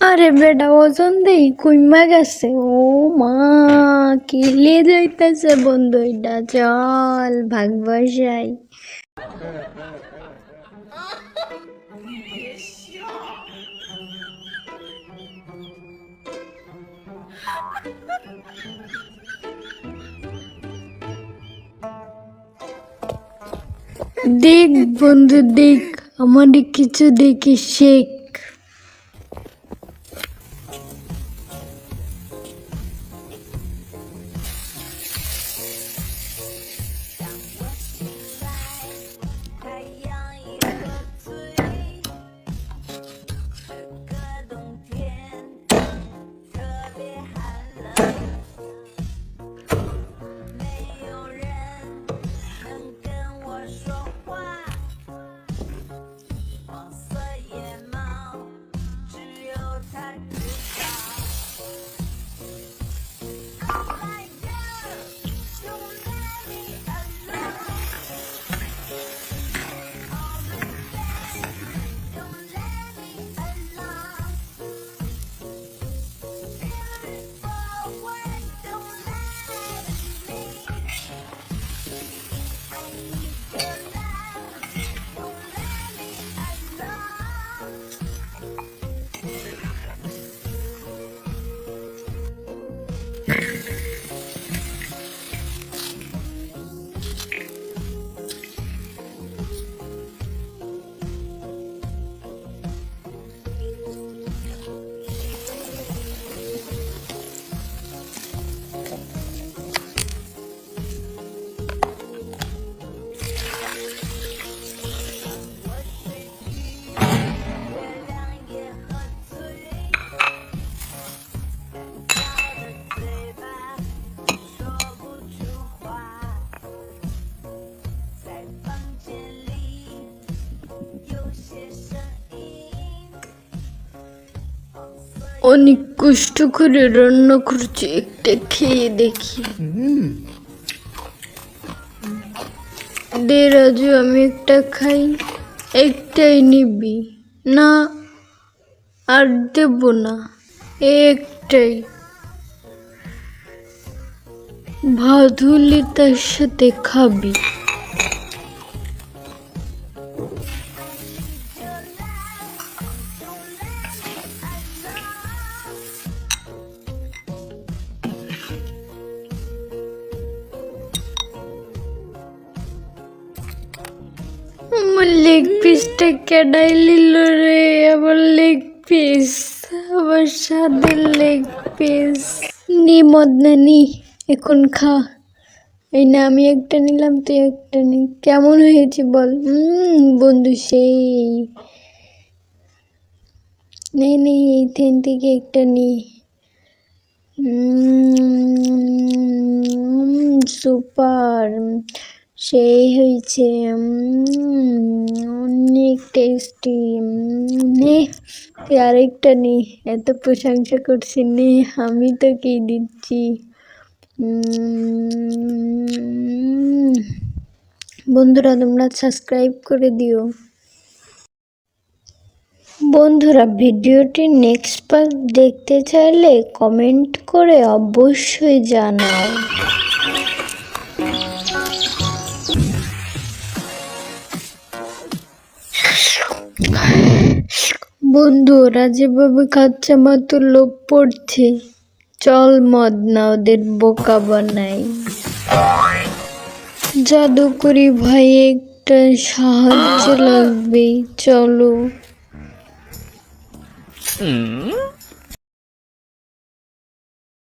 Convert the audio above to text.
আরে বেটা ওজন দেই কুইমা গেছে ও মা কেলে যাইতেছে বন্ধু এটা চল ভাগবা যাই দেখ বন্ধু দেখ আমাদের কিছু দেখে শেখ। অনেক কষ্ট করে রান্না করছি। একটা খেয়ে দেখি। দে রাজু আমি একটা খাই। একটাই নিবি। না আর দেব না। একটাই। ভাদুলি তার সাথে খাবি। লেগ পিসটা কেডাই নিল রে, আমার লেগ পিস আমার স্বাদের লেগ পিস নি মদনা, নি, এখন খা। এই না, আমি একটা নিলাম, তুই একটা নি। কেমন হয়েছে বল? বন্ধু সেই। নেই নেই এই থেন থেকে একটা নি। সুপার। সেই হয়েছে অনেক টেস্টি নে আরেকটা নে, এত প্রশংসা করছি নে, আমি তো কি দিচ্ছি বন্ধুরা, তোমরা সাবস্ক্রাইব করে দিও। বন্ধুরা, ভিডিওটি নেক্সট পার্ট দেখতে চাইলে কমেন্ট করে অবশ্যই জানাও। বন্ধু ওরা যেভাবে খাচ্ছে আমার তো লোভ পড়ছে। চল মদ না ওদের বোকা বানাই। জাদু করি ভাই একটা সাহায্য লাগবে চলো।